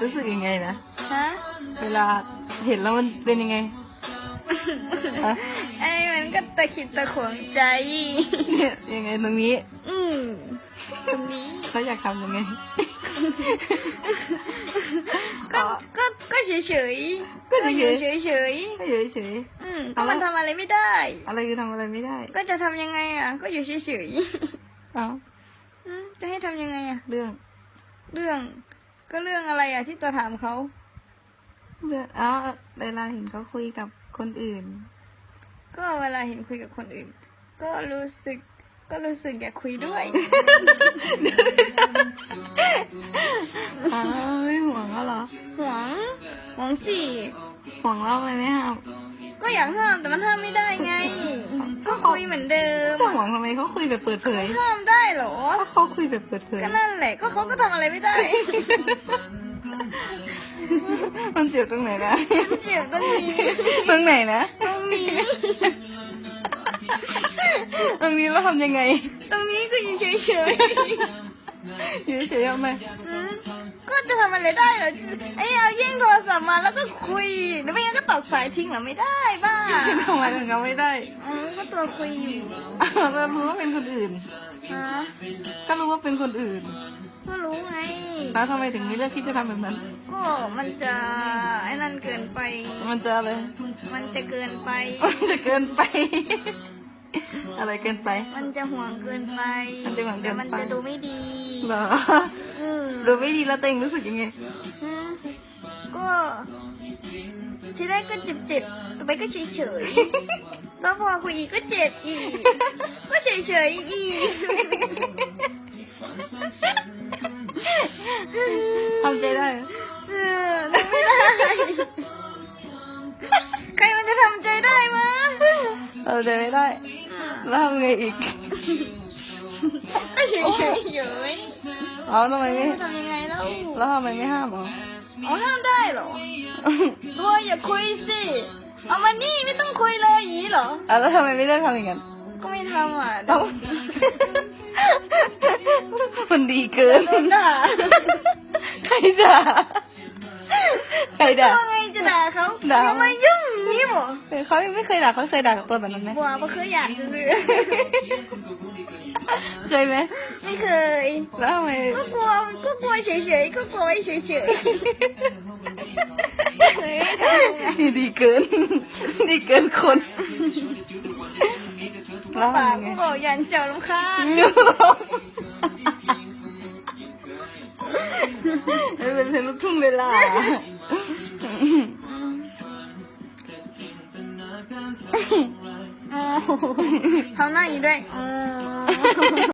รู้สึกยังไงนะฮะเวลาเห็นแล้วมันเป็นยังไงฮะไอ้มันก็ตะขิดตะขวงใจ เนี่ยยังไงตรงนี้อืมตรงนี้เขาอยากทำยังไง ก็ ก็ ก็เฉยเฉยๆก็เฉยๆเฉยเฉยก็อยู่เฉย ๆอืมก็มันทำอะไรไม่ได้ๆอะไรคือทำอะไรไม่ได้ก็จะทำยังไงอะ ก็อยู่เฉยเฉยเอ้าๆอืมจะให้ทำยังไงอะ เรื่อง เรื่อง ก็เรื่องอะไรอะที่ตัวถามเขาเรื่องเอ้าเวลาเห็นเขาคุยกับคนอื่น ก็เวลาเห็นคุยกับคนอื่น ก็รู้สึก ก็รู้สึกอยากคุยด้วยอ้าวไม่ห่วงแล้วเหรอหวงหวงสิห่วงเราไหมไม่ห้ามก็อยากห้ามแต่มันห้ามไม่ได้ไง ก็คุยเหมือนเดิม ก็ห่วงทำไมเขาคุยแบบเปิดเผยห้ามได้เหรอ ถ้าเขาคุยแบบเปิดเผยก็นั่นแหละก็เขาก็ทำอะไรไม่ได้ มันเจ็บตรงไหนนะเจ็บตรงนี้ตรงไหนนะตรงนี้ตรงนี้เราทำยังไง ตรงนี้ก็อยู่เฉยอยู่เฉยๆทำไมๆอืม ก็จะทำอะไรได้เหรอไอ้เอายิ่งโทรศัพท์มาแล้วก็คุยหรือไม่งั้นก็ตัดสายทิ้งเหรอไม่ได้บ้าทำไมถึงเขาไม่ได้อืมก็ตัวคุยอยู่อ้าวเรารู้ว่าเป็นคนอื่น ฮะก็รู้ว่าเป็นคนอื่น ก็รู้ไง แล้วทำไมถึงไม่เลือกที่จะทำแบบนั้น ก็มันจะไอ้นั่นเกินไป มันจะอะไร มันจะเกินไป มันจะเกินไป อะไรเกินไป มันจะห่วงเกินไปมันจะห่วงเกินไป ดี๋ยวมันจะดูไม่ดีเหรออืมดูไม่ดีแล้วตัวเองรู้สึกยังไง อืมก็ทีแรกก็เจ็บเจ็บๆต่อไปก็เฉยเฉยๆแล้วพอคุยอีกก็เจ็บอีก ก็เฉยเฉยๆอีก ทำใจได้ไหมเออทำไม่ได้ ใครมันจะทำใจได้มะทำใจไม่ได้แล้วทำไงอีก ก็เฉยเฉยๆอยู่เอาทำไมไม่ทำยังไงแล้วแล้วทำไมไม่ห้ามอ๋ออ๋อห้ามได้เหรอตัวอย่าคุยสิเอามานี่ไม่ต้องคุยเลยอย่างนี้เหรออะแล้วทำไมไม่เลือกทำอย่างนั้นก็ไม่ทำอะเอ้ามันดีเกินโดนด่าใครด่าใครด่าว่าไงจะด่าเขาด่าอย่ามายุ่งอย่างนี้บ่เขายังไม่เคยด่าเขาเคยด่ากับตัวแบบนั้นไหมบัวบ่เคยอยากจะซื้อเคยไหมไม่เคย แล้วทำไมก็กลัวก็กลัวเฉยๆก็กลัวไว้เฉยๆเฮ้ยทำไงนี่ดีเกิน ดีเกินคนแล้วปากทำยังไง ก็บอกยันเจ้าลำคาญไม่เป็นเพลงลูกทุ่งเลยล่ะ อ๋อทำหน้าอีกด้วยอ๋อ